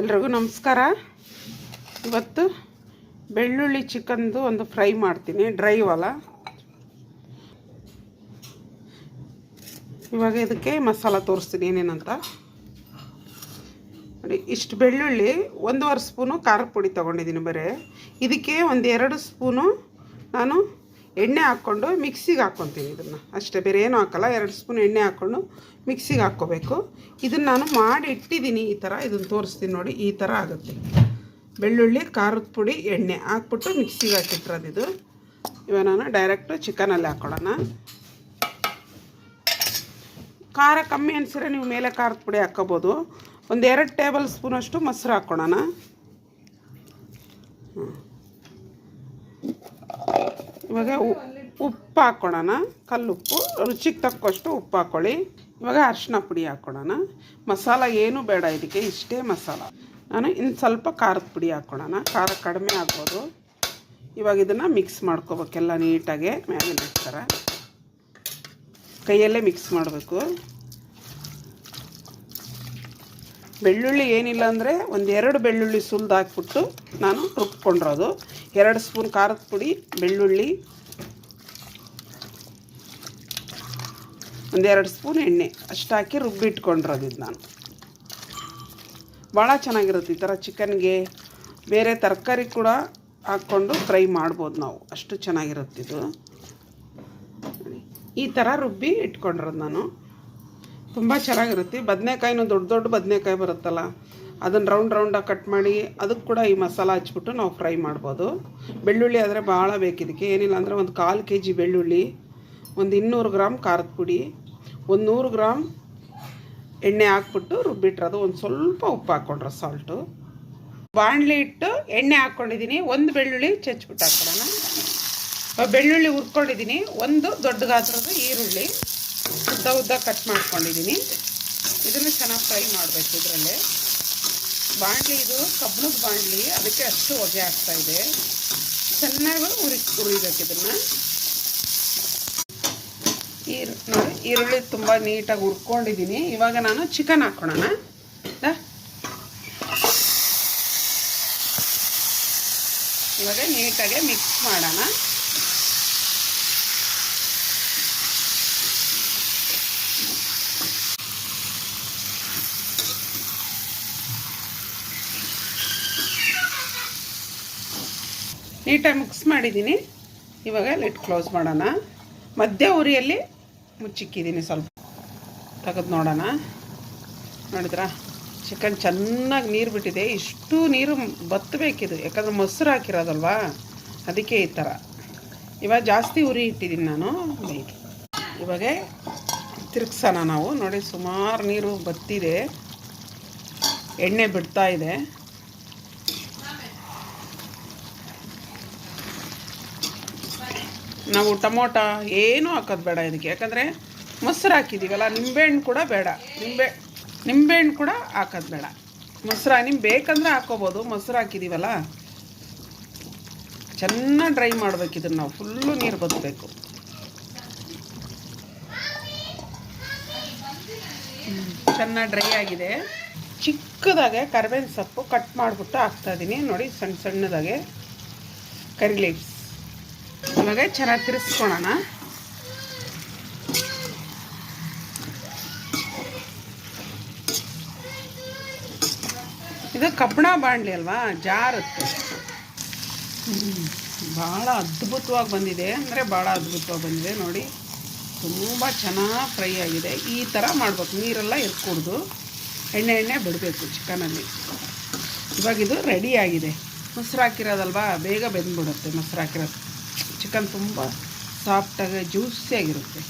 ಎಲ್ರಿಗೂ ನಮಸ್ಕಾರ. ಇವತ್ತು ಬೆಳ್ಳುಳ್ಳಿ ಚಿಕನ್ದು ಒಂದು ಫ್ರೈ ಮಾಡ್ತೀನಿ, ಡ್ರೈ ವಾಲ. ಇವಾಗ ಇದಕ್ಕೆ ಮಸಾಲ ತೋರಿಸ್ತೀನಿ ಏನೇನಂತ. ನೋಡಿ, ಇಷ್ಟು ಬೆಳ್ಳುಳ್ಳಿ, ಒಂದೂವರೆ ಸ್ಪೂನು ಖಾರದ ಪುಡಿ ತೊಗೊಂಡಿದ್ದೀನಿ ಬರೀ. ಇದಕ್ಕೆ ಒಂದು ಎರಡು ಸ್ಪೂನು ನಾನು ಎಣ್ಣೆ ಹಾಕ್ಕೊಂಡು ಮಿಕ್ಸಿಗೆ ಹಾಕ್ಕೊತೀನಿ ಇದನ್ನು. ಅಷ್ಟೇ, ಬೇರೆ ಏನೂ ಹಾಕಲ್ಲ. ಎರಡು ಸ್ಪೂನ್ ಎಣ್ಣೆ ಹಾಕ್ಕೊಂಡು ಮಿಕ್ಸಿಗೆ ಹಾಕ್ಕೋಬೇಕು. ಇದನ್ನು ನಾನು ಮಾಡಿ ಇಟ್ಟಿದ್ದೀನಿ ಈ ಥರ. ಇದನ್ನು ತೋರಿಸ್ತೀನಿ ನೋಡಿ, ಈ ಥರ ಆಗುತ್ತೆ. ಬೆಳ್ಳುಳ್ಳಿ, ಖಾರದ ಪುಡಿ, ಎಣ್ಣೆ ಹಾಕ್ಬಿಟ್ಟು ಮಿಕ್ಸಿಗೆ ಹಾಕಿಟ್ಟಿರೋದು ಇದು. ಇವಾಗ ನಾನು ಡೈರೆಕ್ಟು ಚಿಕನಲ್ಲಿ ಹಾಕ್ಕೊಳ್ಳೋಣ ಖಾರ ಕಮ್ಮಿ ಅನಿಸಿದ್ರೆ ನೀವು ಮೇಲೆ ಖಾರದ ಪುಡಿ ಹಾಕ್ಕೋಬೋದು. ಒಂದು ಎರಡು ಟೇಬಲ್ ಸ್ಪೂನಷ್ಟು ಮೊಸರು ಹಾಕ್ಕೊಳ್ಳೋಣ. ಹ್ಮ್. ಇವಾಗ ಉಪ್ಪು ಹಾಕ್ಕೊಳ್ಳೋಣ ಕಲ್ಲುಪ್ಪು, ರುಚಿಗೆ ತಕ್ಕಷ್ಟು ಉಪ್ಪು ಹಾಕ್ಕೊಳ್ಳಿ ಇವಾಗ ಅರಿಶಿನ ಪುಡಿ ಹಾಕ್ಕೊಳ್ಳೋಣ ಮಸಾಲ ಏನೂ ಬೇಡ ಇದಕ್ಕೆ ಇಷ್ಟೇ ಮಸಾಲ. ನಾನು ಇನ್ನು ಸ್ವಲ್ಪ ಖಾರದ ಪುಡಿ ಹಾಕ್ಕೊಳ್ಳೋಣ ಖಾರ ಕಡಿಮೆ ಆಗ್ಬೋದು. ಇವಾಗ ಇದನ್ನು ಮಿಕ್ಸ್ ಮಾಡ್ಕೋಬೇಕೆಲ್ಲ ನೀಟಾಗಿ ಮ್ಯಾಗಿನ ಥರ ಕೈಯಲ್ಲೇ ಮಿಕ್ಸ್ ಮಾಡಬೇಕು. ಬೆಳ್ಳುಳ್ಳಿ ಏನಿಲ್ಲ ಅಂದರೆ ಒಂದೆರಡು ಬೆಳ್ಳುಳ್ಳಿ ಸುಲ್ದು ಹಾಕ್ಬಿಟ್ಟು ನಾನು ರುಬ್ಕೊಂಡಿರೋದು. ಎರಡು ಸ್ಪೂನ್ ಖಾರದ ಪುಡಿ, ಬೆಳ್ಳುಳ್ಳಿ ಒಂದೆರಡು ಸ್ಪೂನ್ ಎಣ್ಣೆ. ಅಷ್ಟು ಹಾಕಿ ರುಬ್ಬಿಟ್ಕೊಂಡಿರೋದು ಇದು ನಾನು. ಭಾಳ ಚೆನ್ನಾಗಿರುತ್ತೆ ಈ ಥರ ಚಿಕನ್ಗೆ. ಬೇರೆ ತರಕಾರಿ ಕೂಡ ಹಾಕ್ಕೊಂಡು ಫ್ರೈ ಮಾಡ್ಬೋದು ನಾವು. ಅಷ್ಟು ಚೆನ್ನಾಗಿರುತ್ತೆ ಇದು. ಈ ಥರ ರುಬ್ಬಿ ಇಟ್ಕೊಂಡಿರೋದು ನಾನು. ತುಂಬ ಚೆನ್ನಾಗಿರುತ್ತೆ. ಬದನೆಕಾಯಿನೂ ದೊಡ್ಡ ದೊಡ್ಡ ಬದನೆಕಾಯಿ ಬರುತ್ತಲ್ಲ ಅದನ್ನು ರೌಂಡ್ ರೌಂಡಾಗಿ ಕಟ್ ಮಾಡಿ ಅದಕ್ಕೆ ಕೂಡ ಈ ಮಸಾಲ ಹಚ್ಬಿಟ್ಟು ನಾವು ಫ್ರೈ ಮಾಡ್ಬೋದು. ಬೆಳ್ಳುಳ್ಳಿ ಆದರೆ ಭಾಳ ಬೇಕಿದಕ್ಕೆ ಏನಿಲ್ಲ ಅಂದರೆ ಒಂದು ಕಾಲು ಕೆ ಜಿ ಬೆಳ್ಳುಳ್ಳಿ, ಒಂದು ಇನ್ನೂರು ಗ್ರಾಮ್ ಖಾರದ ಪುಡಿ, ಒಂದು ನೂರು ಗ್ರಾಮ್ ಎಣ್ಣೆ ಹಾಕ್ಬಿಟ್ಟು ರುಬ್ಬಿಟ್ರೆ ರುಬ್ಬಿಟ್ರದು ಒಂದು ಸ್ವಲ್ಪ ಉಪ್ಪು ಹಾಕ್ಕೊಂಡ್ರೆ ಸಾಲ್ಟು. ಬಾಣಲಿ ಇಟ್ಟು ಎಣ್ಣೆ ಹಾಕ್ಕೊಂಡಿದ್ದೀನಿ ಒಂದು ಬೆಳ್ಳುಳ್ಳಿ ಚಚ್ಬಿಟ್ಟು ಹಾಕ್ಕೊಳ್ಳೋಣ ಬೆಳ್ಳುಳ್ಳಿ ಹುರ್ಕೊಂಡಿದ್ದೀನಿ ಒಂದು ದೊಡ್ಡ ಗಾತ್ರದ ಈರುಳ್ಳಿ. ಉದ್ದ ಉದ್ದ ಕಟ್ ಮಾಡ್ಕೊಂಡಿದ್ದೀನಿ ಇದನ್ನು ಚೆನ್ನಾಗಿ ಫ್ರೈ ಮಾಡಬೇಕು ಇದರಲ್ಲೇ. ಬಾಣಲಿ ಇದು ಕಬ್ಬಣದ ಬಾಣಲಿ, ಅದಕ್ಕೆ ಅಷ್ಟು ಹೊಗೆ ಆಗ್ತಾ ಇದೆ. ಚೆನ್ನಾಗಿ ಉರಿ, ಉರಿಬೇಕು ಇದನ್ನು. ನೋಡಿ, ಈರುಳ್ಳಿ ತುಂಬ ನೀಟಾಗಿ ಹುರ್ಕೊಂಡಿದ್ದೀನಿ ಇವಾಗ ನಾನು ಚಿಕನ್ ಹಾಕ್ಕೊಳ್ಳೋಣ ದಾ. ಇವಾಗ ನೀಟಾಗೆ ಮಿಕ್ಸ್ ಮಾಡೋಣ. ನೀಟಾಗಿ ಮಿಕ್ಸ್ ಮಾಡಿದ್ದೀನಿ. ಇವಾಗ ಲಿಟ್ ಕ್ಲೋಸ್ ಮಾಡೋಣ. ಮಧ್ಯ ಉರಿಯಲ್ಲಿ ಮುಚ್ಚಿಕ್ಕಿದ್ದೀನಿ ಸ್ವಲ್ಪ. ತೆಗೆದು ನೋಡೋಣ. ನೋಡಿದ್ರಾ? ಚಿಕನ್ ಚೆನ್ನಾಗಿ ನೀರು ಬಿಟ್ಟಿದೆ. ಇಷ್ಟು ನೀರು ಬತ್ತಬೇಕಿದು ಯಾಕಂದ್ರೆ ಮೊಸರು ಹಾಕಿರೋದಲ್ವಾ? ಅದಕ್ಕೆ ಈ ಥರ. ಇವಾಗ ಜಾಸ್ತಿ ಉರಿ ಇಟ್ಟಿದ್ದೀನಿ ನಾನು. ಇವಾಗ ತಿರುಗ್ಸೋಣ ನಾವು. ನೋಡಿ ಸುಮಾರು ನೀರು ಬತ್ತಿದೆ. ಎಣ್ಣೆ ಬಿಡ್ತಾ ಇದೆ. ನಾವು ಟೊಮೊಟ ಏನೂ ಹಾಕೋದು ಬೇಡ ಇದಕ್ಕೆ. ಯಾಕಂದರೆ ಮೊಸರು ಹಾಕಿದ್ದೀವಲ್ಲ ನಿಂಬೆಹಣ್ಣು ಕೂಡ ಬೇಡ. ನಿಂಬೆ, ನಿಂಬೆಹಣ್ಣು ಕೂಡ ಹಾಕೋದು ಬೇಡ. ಮೊಸರು ನಿಮ್ಗೆ ಬೇಕಂದ್ರೆ ಹಾಕೋಬೋದು. ಮೊಸರು ಹಾಕಿದ್ದೀವಲ್ಲ ಚೆನ್ನಾಗಿ ಡ್ರೈ ಮಾಡ್ಬೇಕು ಇದನ್ನು ನಾವು. ಫುಲ್ಲು ನೀರು ಬದಬೇಕು ಚೆನ್ನಾಗಿ ಡ್ರೈ ಆಗಿದೆ. ಚಿಕ್ಕದಾಗೆ ಕರಿಬೇವಿನ ಸೊಪ್ಪು ಕಟ್ ಮಾಡಿಬಿಟ್ಟು ಹಾಕ್ತಾಯಿದ್ದೀನಿ ನೋಡಿ ಸಣ್ಣ ಸಣ್ಣದಾಗೆ. ಕರಿ ಲೀವ್ಸ್. ಇವಾಗ ಚೆನ್ನಾಗಿ ತಿರ್ಸ್ಕೊಳೋಣ ಇದು ಕಬ್ಬಣ ಬಾಣಲಿ ಅಲ್ವಾ? ಜಾರುತ್ತೆ ಭಾಳ ಅದ್ಭುತವಾಗಿ ಬಂದಿದೆ. ಅಂದರೆ ಭಾಳ ಅದ್ಭುತವಾಗಿ ಬಂದಿದೆ. ನೋಡಿ, ತುಂಬ ಚೆನ್ನಾಗಿ ಫ್ರೈ ಆಗಿದೆ. ಈ ಥರ ಮಾಡ್ಬೇಕು. ನೀರೆಲ್ಲ ಎತ್ಕೊಡ್ದು ಎಣ್ಣೆ ಎಣ್ಣೆ ಬಿಡಬೇಕು ಚಿಕನಲ್ಲಿ. ಇವಾಗ ಇದು ರೆಡಿ ಆಗಿದೆ. ಮೊಸರು ಹಾಕಿರೋದಲ್ವಾ? ಬೇಗ ಬೆಂದ್ಬಿಡುತ್ತೆ ಮೊಸರು ಹಾಕಿರೋದು. ಚಿಕನ್ ತುಂಬ ಸಾಫ್ಟಾಗಿ, ಜ್ಯೂಸಿಯಾಗಿರುತ್ತೆ.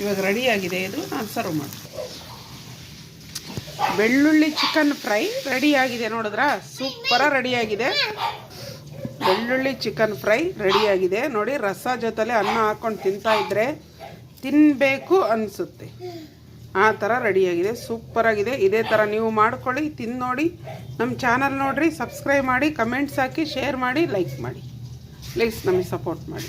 ಇವಾಗ ರೆಡಿಯಾಗಿದೆ, ಇದು ನಾನು ಸರ್ವ್ ಮಾಡ್ತೀನಿ. ಬೆಳ್ಳುಳ್ಳಿ ಚಿಕನ್ ಫ್ರೈ ರೆಡಿಯಾಗಿದೆ, ನೋಡಿದ್ರಾ? ಸೂಪರಾಗಿ ರೆಡಿಯಾಗಿದೆ. ಬೆಳ್ಳುಳ್ಳಿ ಚಿಕನ್ ಫ್ರೈ ರೆಡಿಯಾಗಿದೆ. ನೋಡಿ, ರಸ ಜೊತೆಲೆ ಅನ್ನ ಹಾಕ್ಕೊಂಡು ತಿಂತಾ ಇದ್ರೆ ತಿನ್ನಬೇಕು ಅನಿಸುತ್ತೆ. ಆ ಥರ ರೆಡಿಯಾಗಿದೆ ಸೂಪರಾಗಿದೆ ಇದೇ ಥರ ನೀವು ಮಾಡ್ಕೊಳ್ಳಿ ತಿಂದು ನೋಡಿ ನಮ್ಮ ಚಾನಲ್ ನೋಡಿರಿ, ಸಬ್ಸ್ಕ್ರೈಬ್ ಮಾಡಿ, ಕಮೆಂಟ್ಸ್ ಹಾಕಿ, ಶೇರ್ ಮಾಡಿ, ಲೈಕ್ ಮಾಡಿ. ಪ್ಲೀಸ್ ನಮಗೆ ಸಪೋರ್ಟ್ ಮಾಡಿ